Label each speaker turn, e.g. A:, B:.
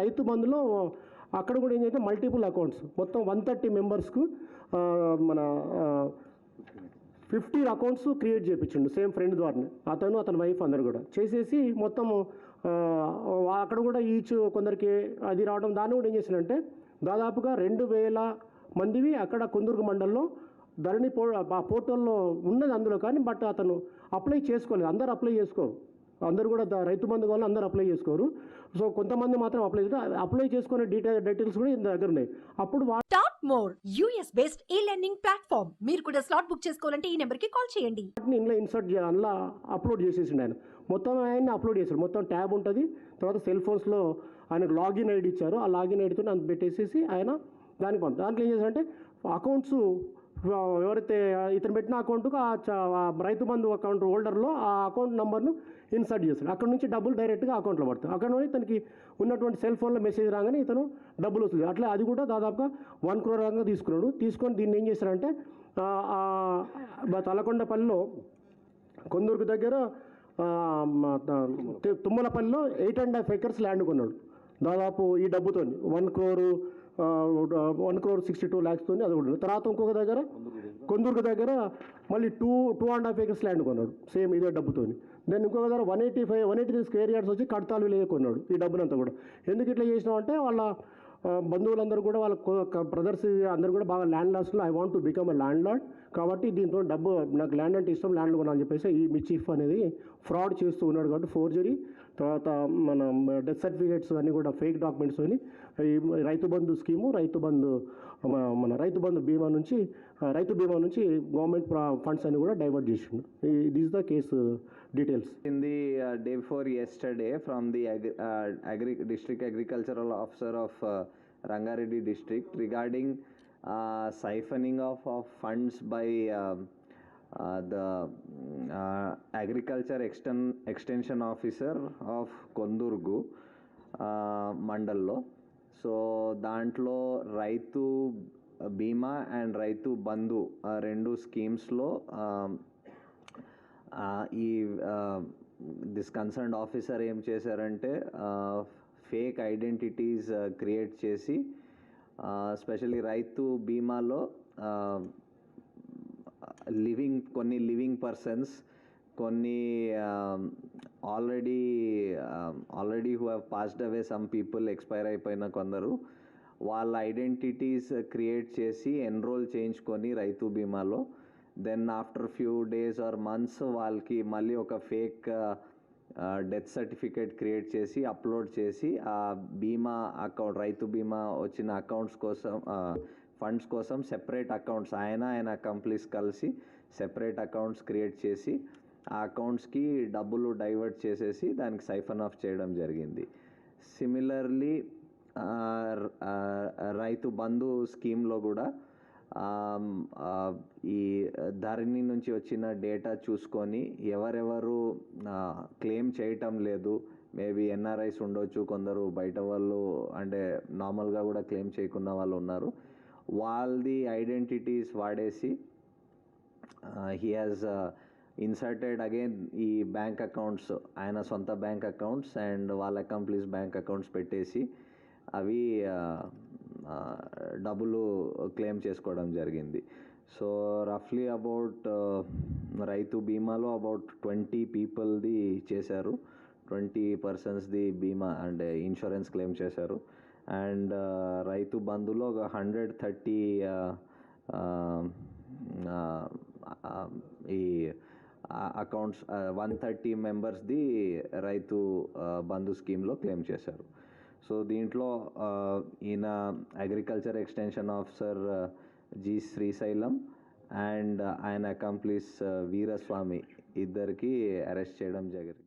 A: రైతు బంధులో అక్కడ కూడా ఏంటంటే మల్టిపుల్ అకౌంట్స్ మొత్తం వన్ థర్టీ మెంబర్స్కు మన ఫిఫ్టీ అకౌంట్స్ క్రియేట్ చేయించిండు సేమ్ ఫ్రెండ్ ద్వారానే. అతను అతని వైఫ్ అందరు కూడా. చేసేసి మొత్తం అక్కడ కూడా ఈచ్ కొందరికి అది రావడం దాన్ని కూడా ఏం చేసిందంటే దాదాపుగా రెండు వేల మందివి అక్కడ కొందుర్గు మండలంలో ధరణి పో ఆ పోర్టల్లో ఉన్నది అందులో కానీ బట్ అతను అప్లై చేసుకోలేదు. అందరు అప్లై చేసుకోరు. అందరు కూడా రైతు బంధు వాళ్ళు అందరు అప్లై చేసుకోరు. సో కొంతమంది మాత్రం అప్లై అప్లై చేసుకునే డీటెయిల్ డీటెయిల్స్ కూడా ఇంత దగ్గర ఉన్నాయి. అప్పుడు
B: టాప్ మోర్ యూఎస్ బేస్డ్ ఈ లెర్నింగ్ ప్లాట్ఫామ్ మీరు కూడా స్లాట్ బుక్ చేసుకోవాలంటే ఈ నెంబర్కి కాల్ చేయండి.
A: వాటిని ఇందులో ఇన్సర్ట్ అందులో అప్లోడ్ చేసేసిండు ఆయన. మొత్తం ఆయన అప్లోడ్ చేశాడు మొత్తం ట్యాబ్ ఉంటుంది. తర్వాత సెల్ ఫోన్స్లో ఆయనకు లాగిన్ ఐడి ఇచ్చారు. ఆ లాగిన్ ఐడితో అంత పెట్టేసేసి ఆయన దానికి పంపి దాంట్లో ఏం చేశారంటే అకౌంట్స్ ఎవరైతే ఇతను పెట్టిన అకౌంట్కు ఆ చ- రైతు బంధు అకౌంట్ హోల్డర్లో ఆ అకౌంట్ నెంబర్ను ఇన్సర్ట్ చేస్తాడు. అక్కడ నుంచి డబ్బులు డైరెక్ట్గా అకౌంట్లో పడతాయి. అక్కడ నుండి ఇతనికి ఉన్నటువంటి సెల్ ఫోన్లో మెసేజ్ రాగానే ఇతను డబ్బులు వస్తుంది. అట్లా అది కూడా దాదాపుగా వన్ క్రోర్ రంగా తీసుకున్నాడు. తీసుకొని దీన్ని ఏం చేశారంటే తలకొండపల్లిలో కొందూరుకు దగ్గర తుమ్మలపల్లిలో eight and half acres land కొన్నాడు. దాదాపు ఈ డబ్బుతో one crore one crore sixty two ల్యాక్స్తో అది కూడా. ఉంది. తర్వాత ఇంకొక దగ్గర కొందూరుకు దగ్గర మళ్ళీ two two and half acres land కొన్నాడు. సేమ్ ఇదే డబ్బుతో దెన్ ఇంకొక దగ్గర one eighty five one eighty square yards వచ్చి కడతాలు విలేజ్ కొన్నాడు ఈ డబ్బునంతా కూడా. ఎందుకు ఇట్లా చేసినాం అంటే వాళ్ళ బంధువులందరూ కూడా వాళ్ళ బ్రదర్స్ అందరూ కూడా బాగా ల్యాండ్ లాస్ట్లో I want to become a landlord కాబట్టి దీంతో డబ్బు నాకు ల్యాండ్ అంటే ఇష్టం ల్యాండ్ కొనాలని చెప్పేసి ఈ మిచీఫ్ అనేది ఫ్రాడ్ చేస్తూ ఉన్నాడు కాబట్టి ఫోర్జరీ. తర్వాత మన డెత్ సర్టిఫికేట్స్ అన్నీ కూడా ఫేక్ డాక్యుమెంట్స్ అని ఈ రైతు బంధు స్కీము రైతు బంధు మన రైతు బంధు బీమా నుంచి రైతు బీమా నుంచి గవర్నమెంట్ ఫండ్స్ అన్ని కూడా డైవర్ట్ చేసిండు. This the case details.
C: In the day before yesterday from the agri district agricultural officer of Rangareddy district regarding siphoning of funds by the agriculture exten extension officer of Kondurgu మండల్లో. So దాంట్లో రైతు బీమా and Rythu Bandhu రెండు స్కీమ్స్లో ఈ this concern officer ఏం చేశారంటే fake identities create చేసి specially రైతు బీమాలో లివింగ్ కొన్ని లివింగ్ పర్సన్స్ కొన్ని already already who have passed away some people expire అయిపోయిన కొందరు వాళ్ళ ఐడెంటిటీస్ క్రియేట్ చేసి ఎన్రోల్ చేయించుకొని రైతు బీమాలో. Then after few days or months వాళ్ళకి మళ్ళీ ఒక ఫేక్ డెత్ సర్టిఫికేట్ క్రియేట్ చేసి అప్లోడ్ చేసి ఆ బీమా అకౌంట్ రైతు బీమా వచ్చిన అకౌంట్స్ కోసం ఫండ్స్ కోసం సెపరేట్ అకౌంట్స్ ఆయన ఆయన కంప్లీస్ కలిసి సెపరేట్ అకౌంట్స్ క్రియేట్ చేసి ఆ అకౌంట్స్కి డబ్బులు డైవర్ట్ చేసేసి దానికి సైఫన్ ఆఫ్ చేయడం జరిగింది. సిమిలర్లీ రైతు బంధు స్కీమ్లో కూడా ఈ ధరణి నుంచి వచ్చిన డేటా చూసుకొని ఎవరెవరు క్లెయిమ్ చేయటం లేదు. మేబీ ఎన్ఆర్ఐస్ ఉండొచ్చు కొందరు బయట వాళ్ళు అంటే నార్మల్గా కూడా క్లెయిమ్ చేయకున్న వాళ్ళు ఉన్నారు. వాళ్ళది ఐడెంటిటీస్ వాడేసి హీ హాజ్ ఇన్సర్టెడ్ అగైన్ ఈ బ్యాంక్ అకౌంట్స్ ఆయన సొంత బ్యాంక్ అకౌంట్స్ అండ్ వాళ్ళ కంప్లీస్ బ్యాంక్ అకౌంట్స్ పెట్టేసి అవి డబ్బులు క్లెయిమ్ చేసుకోవడం జరిగింది. సో రఫ్లీ అబౌట్ రైతు బీమాలో అబౌట్ ట్వంటీ పీపుల్ది చేశారు. ట్వంటీ పర్సన్స్ది బీమా అంటే ఇన్సూరెన్స్ క్లెయిమ్ చేశారు. అండ్ రైతు బంధులో ఒక హండ్రెడ్ థర్టీ ఈ అకౌంట్స్ వన్ థర్టీ మెంబర్స్ది రైతు బంధు స్కీమ్లో క్లెయిమ్ చేశారు. సో దీంట్లో ఈయన agriculture extension officer G Srisailam and ఆయన అకాంప్లీస్ వీరస్వామి ఇద్దరికి అరెస్ట్ చేయడం జరిగింది.